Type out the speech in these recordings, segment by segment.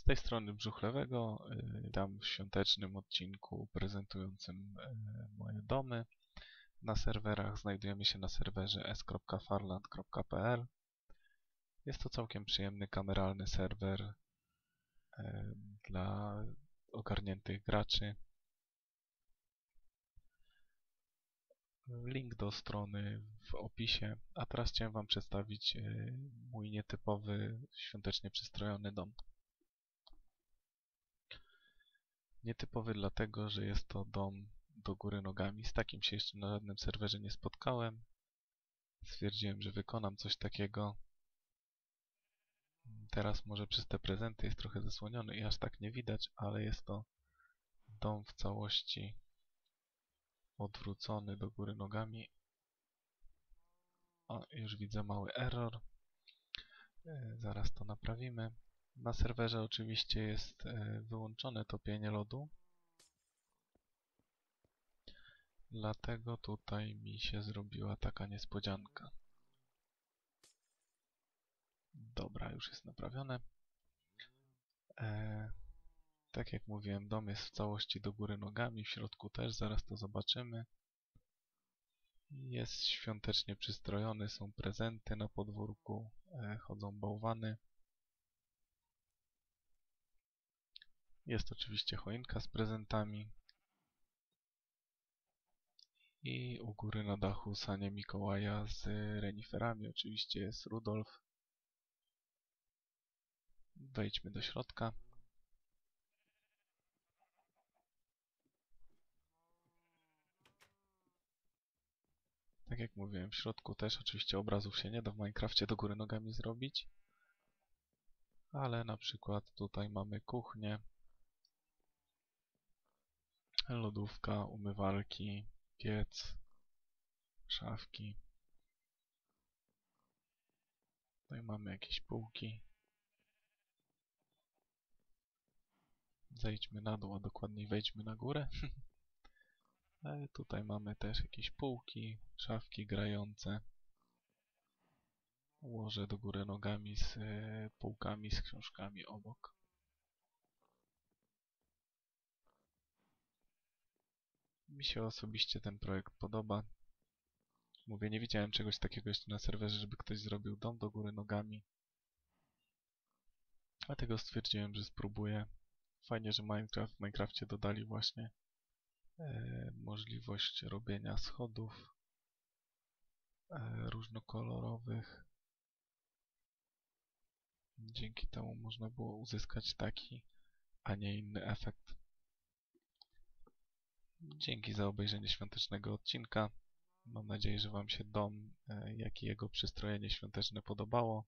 Z tej strony Brzuchlewego, y, tam w świątecznym odcinku prezentującym y, moje domy. Na serwerach znajdujemy się na serwerze s.farland.pl. Jest to całkiem przyjemny, kameralny serwer y, dla ogarniętych graczy. Link do strony w opisie. A teraz chciałem Wam przedstawić mój nietypowy, świątecznie przystrojony dom. Nietypowy dlatego, że jest to dom do góry nogami. Z takim się jeszcze na żadnym serwerze nie spotkałem. Stwierdziłem, że wykonam coś takiego. Teraz może przez te prezenty jest trochę zasłoniony i aż tak nie widać, ale jest to dom w całości odwrócony do góry nogami. O, już widzę mały error. E, zaraz to naprawimy. Na serwerze oczywiście jest e, wyłączone topienie lodu. Dlatego tutaj mi się zrobiła taka niespodzianka. Dobra, już jest naprawione. E, tak jak mówiłem, dom jest w całości do góry nogami, w środku też, zaraz to zobaczymy. Jest świątecznie przystrojony, są prezenty na podwórku, e, chodzą bałwany. Jest oczywiście choinka z prezentami. I u góry na dachu sanie Mikołaja z reniferami. Oczywiście jest Rudolf. Wejdźmy do środka. Tak jak mówiłem, w środku też oczywiście obrazów się nie da w Minecrafcie do góry nogami zrobić. Ale na przykład tutaj mamy kuchnię, lodówka, umywalki, piec, szafki. Tutaj mamy jakieś półki. Zejdźmy na dół, a dokładniej wejdźmy na górę. Tutaj mamy też jakieś półki, szafki grające. Łożę do góry nogami z e, półkami, z książkami obok. Mi się osobiście ten projekt podoba. Mówię, nie widziałem czegoś takiego jeszcze na serwerze, żeby ktoś zrobił dom do góry nogami. Dlatego stwierdziłem, że spróbuję. Fajnie, że Minecraft, w Minecrafcie dodali właśnie e, możliwość robienia schodów e, różnokolorowych. Dzięki temu można było uzyskać taki, a nie inny efekt. Dzięki za obejrzenie świątecznego odcinka. Mam nadzieję, że Wam się dom, e, jak i jego przystrojenie świąteczne podobało.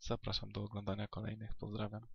Zapraszam do oglądania kolejnych. Pozdrawiam.